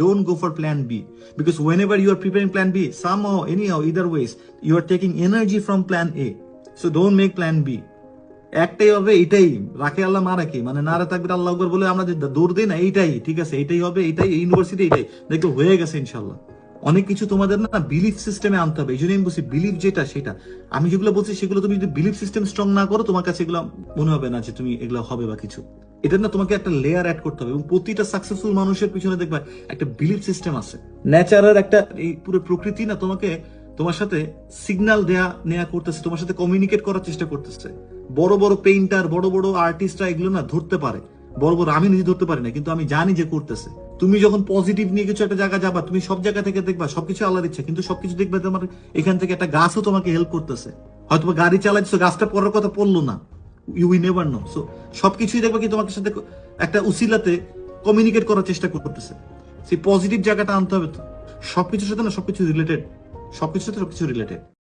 don't go for plan b. Because whenever you are preparing plan b, somehow, anyhow, either ways, you are taking energy from plan a. So don't make plan b. একটাই হবে, এটাই। রাখে আল্লাহ, মা রাখে। মানে নারে থাকবে আল্লাহ আকবর বলে, আমরা দৌড় দিই না, এইটাই, ঠিক আছে এইটাই হবে এইটাই ইউনিভার্সিটি এইটাই দেখো, হয়ে গেছে ইনশাল্লাহ অনেক কিছু তোমাদের না বিলিফ সিস্টেমে আনতে হবে। এই জন্য আমি বলছি বিলিফ যেটা, সেটা। আমি যেগুলো বলছি, সেগুলো তুমি যদি বিলিফ সিস্টেম স্ট্রং না করো, তোমার কাছে এগুলো মনে হবে না যে তুমি এগুলো হবে বা কিছু। এটা না তোমাকে একটা লেয়ার অ্যাড করতে হবে, এবং প্রতিটা সাকসেসফুল মানুষের পিছনে দেখবা একটা বিলিফ সিস্টেম আছে। ন্যাচারের একটা, এই পুরো প্রকৃতি না তোমাকে, তোমার সাথে সিগন্যাল দেয়া, নেয়া করতেছে, তোমার সাথে কমিউনিকেট করার চেষ্টা করতেছে। বড় বড় পেইন্টার বড় বড় আর্টিস্টরা এগুলো না ধরতে পারে। বড় বড় আমি নিজে ধরতে পারি না, কিন্তু আমি জানি যে করতেছে। তুমি যখন পজিটিভ নিয়ে কিছু একটা জায়গা যাবা, তুমি সব জায়গা থেকে দেখবা, সবকিছু আল্লাহর ইচ্ছা, কিন্তু সবকিছু দেখবে তোমার এখান থেকে একটা গাছও তোমাকে হেল্প করতেছে। হয়তো গাড়ি চালাচ্ছ গাছটা পরের কথা পড়ল না। You we never know so সবকিছুই দেখবা কি তোমাদের সাথে একটা উসিলাতে কমিউনিকেট করার চেষ্টা করতেছে। সেই পজিটিভ জায়গাটা আনতে হবে তো। সবকিছুর সাথে না সবকিছু রিলেটেড সবকিছুর সাথে সবকিছু রিলেটেড